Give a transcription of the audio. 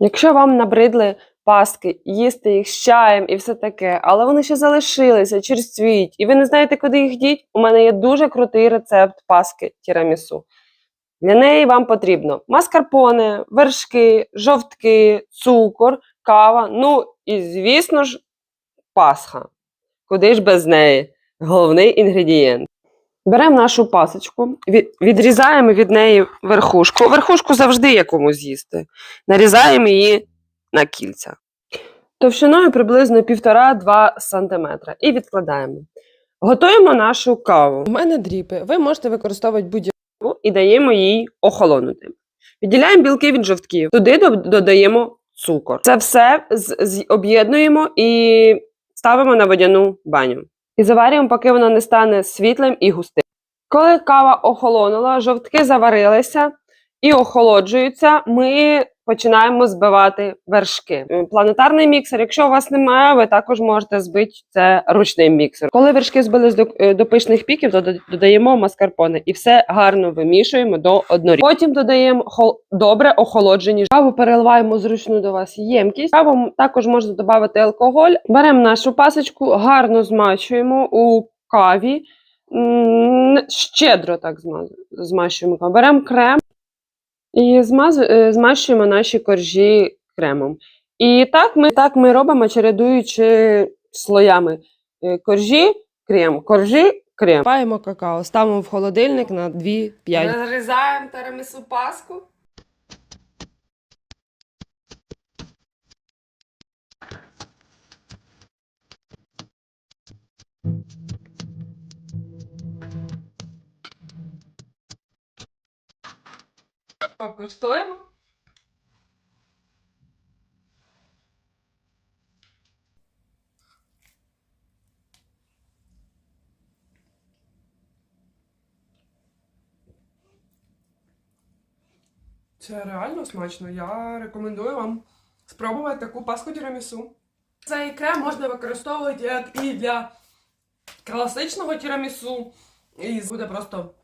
Якщо вам набридли паски, їсти їх з чаєм і все таке, але вони ще залишилися черствіть, і ви не знаєте, куди їх діть, у мене є дуже крутий рецепт паски тірамісу. Для неї вам потрібно маскарпоне, вершки, жовтки, цукор, кава, ну і, звісно ж, пасха. Куди ж без неї? Головний інгредієнт. Беремо нашу пасочку, відрізаємо від неї верхушку. Верхушку завжди є кому з'їсти. Нарізаємо її на кільця. Товщиною приблизно 1,5-2 см. І відкладаємо. Готуємо нашу каву. У мене дріпи. Ви можете використовувати будь-яку і даємо їй охолонути. Відділяємо білки від жовтків. Туди додаємо цукор. Це все об'єднуємо і ставимо на водяну баню. І заварюємо, поки воно не стане світлим і густим. Коли кава охолонула, жовтки заварилися і охолоджуються, ми починаємо збивати вершки. Планетарний міксер, якщо у вас немає, ви також можете збити це ручним міксером. Коли вершки збились до, е, до пишних піків, то додаємо маскарпоне і все гарно вимішуємо до однорідності. Потім додаємо хол- добре охолоджені каву, переливаємо зручну до вас ємкість. Каву також можна додати алкоголь. Беремо нашу пасочку, гарно змачуємо у каві. Щедро так змащуємо. Беремо крем і е, змащуємо наші коржі кремом. І так ми, так ми робимо, чередуючи слоями Е, коржі, крем, коржі, крем. Паємо какао, ставимо в холодильник на 2-5. Розрізаємо теремісу паску. Покуштуємо. Це реально смачно. Я рекомендую вам спробувати таку паску тірамісу. Цей крем можна використовувати як і для класичного тірамісу, і буде просто